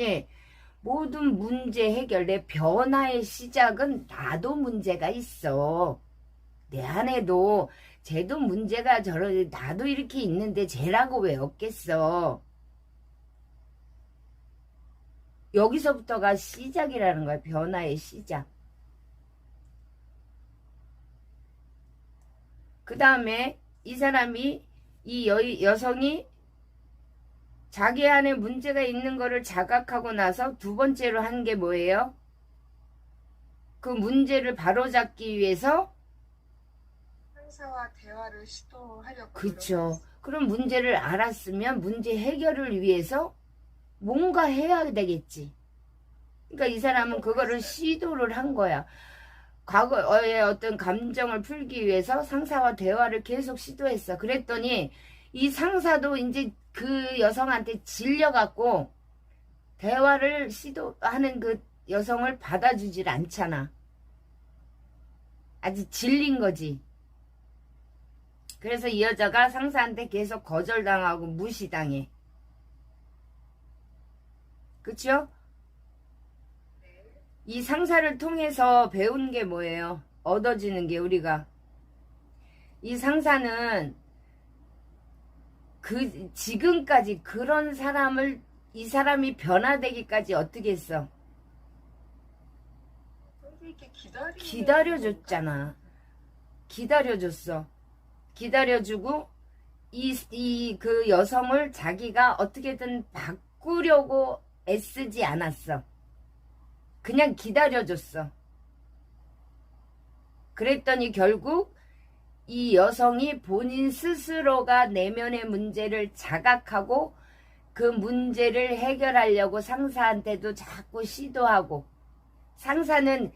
예, 모든 문제 해결, 내 변화의 시작은 나도 문제가 있어. 내 안에도 쟤도 문제가 저러, 나도 이렇게 있는데 쟤라고 왜 없겠어. 여기서부터가 시작이라는 거야, 변화의 시작. 그 다음에 이 사람이, 이 여, 여성이 자기 안에 문제가 있는 거를 자각하고 나서 두 번째로 한 게 뭐예요? 그 문제를 바로잡기 위해서 상사와 대화를 시도하려고 그쵸. 그럼 문제를 알았으면 문제 해결을 위해서 뭔가 해야 되겠지. 그러니까 이 사람은 그거를 시도를 한 거야. 과거의 어떤 감정을 풀기 위해서 상사와 대화를 계속 시도했어. 그랬더니 이 상사도 이제 그 여성한테 질려갖고 대화를 시도하는 그 여성을 받아주질 않잖아. 아직 질린 거지. 그래서 이 여자가 상사한테 계속 거절당하고 무시당해. 그쵸? 이 상사를 통해서 배운 게 뭐예요? 얻어지는 게 우리가. 이 상사는 그, 지금까지 그런 사람을, 이 사람이 변화되기까지 어떻게 했어? 기다려줬잖아. 기다려줬어. 기다려주고, 이, 이, 그 여성을 자기가 어떻게든 바꾸려고 애쓰지 않았어. 그냥 기다려줬어. 그랬더니 결국 이 여성이 본인 스스로가 내면의 문제를 자각하고 그 문제를 해결하려고 상사한테도 자꾸 시도하고 상사는